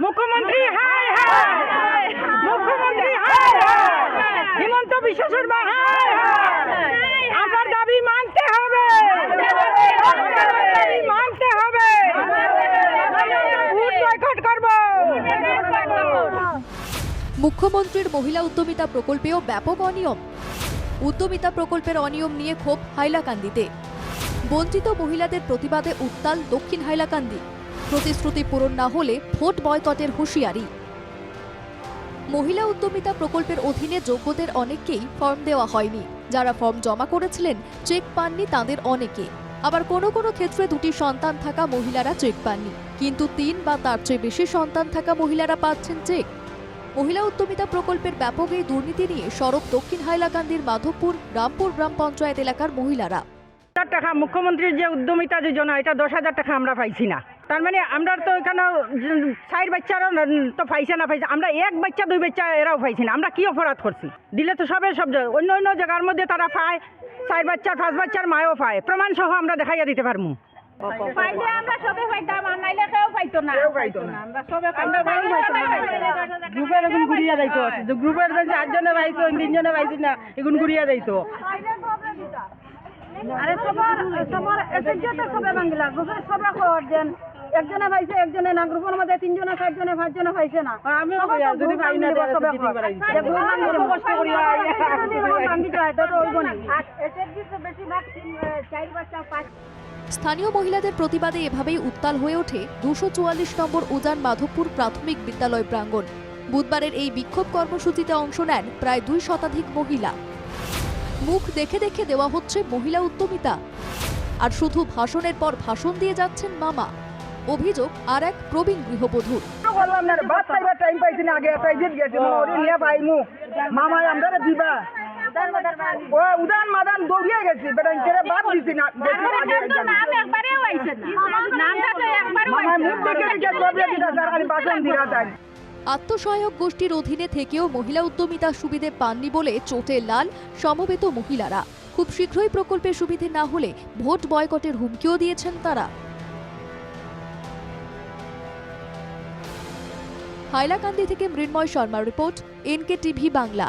মুখ্যমন্ত্রী, হাই হাই! মুখ্যমন্ত্রী, হাই হাই! Himanta Biswa Sarma, high high! আমার দাবি মানতে হবে! মানতে হবে! বয়কট করব! মুখ্যমন্ত্রীর মহিলা উদ্যমিতা প্রকল্পেও ব্যাপক অনিয়ম। উদ্যমিতা প্রকল্পের অনিয়ম নিয়ে ক্ষোভ হাইলাকান্দিতে। বঞ্চিত মহিলাদের প্রতিবাদে উত্তাল দক্ষিণ হাইলাকান্দি। প্রতিশ্রুতি পূরণ না হলে ভোট বয়কটের হুঁশিয়ারি। মহিলা উদ্যমিতা প্রকল্পের অধীনে যোগ্যদের অনেককেই ফর্ম দেওয়া হয়নি। যারা ফর্ম জমা করেছিলেন, চেক পাননি তাদের অনেকে। আবার কোনো কোনো ক্ষেত্রে দুটি সন্তান থাকা মহিলারা চেক পাননি। কিন্তু তিন বা তার চেয়ে বেশি সন্তান থাকা মহিলারা পাচ্ছেন চেক। মহিলা উদ্যমিতা প্রকল্পের ব্যাপক এই দুর্নীতি নিয়ে সড়ক দক্ষিণ হাইলাকান্দির মাধবপুর, রামপুর গ্রাম পঞ্চায়েত এলাকার মহিলারা। টাকা মুখ্যমন্ত্রীর যে উদ্যমিতা যোজনা, এটা দশ হাজার টাকা আমরা পাইছি না। তার মানে আমরা তো এখানে চার বাচ্চারও তো পাইছে না পাইছে। আমরা এক বাচ্চা দুই বাচ্চা এরাও পাইছি না। আমরা কি অপরাধ করছি? দিলে তো সবে সব জায়গায়- অন্য অন্য জায়গার মধ্যে তারা পায় চার বাচ্চার পাঁচ বাচ্চার মায়ও পায়। প্রমাণ সহ আমরা দেখাইয়া দিতে পারব পাইলে আমরা সবে পাইতাম আর নাইলে কেউ পাইতো না। কেউ পাইতো না। আমরা সবে পাইতাম। গ্রুপের এখন ঘুরিয়া যাইতো। গ্রুপের চারজনে পাইছো তিনজনে পাইছি না এখন ঘুরিয়া যাইতো। আরে সবার সবার এসেন্সিয়ালটা সবে বাংলা। গ্রুপের সবে খবর দেন। একজনে পাইছে একজনে না গ্রুপের মধ্যে তিনজনে চারজনে পাঁচজনে পাইছে না। যদি পাই কষ্ট স্থানীয় মহিলাদের প্রতিবাদে এভাবেই উত্তাল হয়ে ওঠে দুশো চুয়াল্লিশ নম্বর উজান মাধবপুর প্রাথমিক বিদ্যালয় প্রাঙ্গণ। বুধবারের এই বিক্ষোভ কর্মসূচিতে অংশ নেন প্রায় দুই শতাধিক মহিলা। মুখ দেখে দেখে দেওয়া হচ্ছে মহিলা উদ্যমিতা। আর শুধু ভাষণের পর ভাষণ দিয়ে যাচ্ছেন মামা। অভিযোগ আর এক প্রবীণ গৃহবধূর। বললাম না বাদ পাইবার টাইম পাইছি না আগে গেছি পাইমু। মামাই আমরা দিবা। উদান মাদান দৌড়িয়ে গেছি বেটা ইনকে বাদ দিছি না নাম একবারেও আইছে না। নামটা তো একবারও মামাই মুখ দেখে দেখে সবরে দিদা স্যার খালি ভাষণ দিরা তাই আত্মসহায়ক গোষ্ঠীর অধীনে থেকেও মহিলা উদ্যমিতা সুবিধে পাননি বলে চোটে লাল সমবেত মহিলারা। খুব শীঘ্রই প্রকল্পের সুবিধে না হলে ভোট বয়কটের হুমকিও দিয়েছেন তারা। হাইলাকান্দি থেকে Mrinmoy Sharma report NK TV Bangla.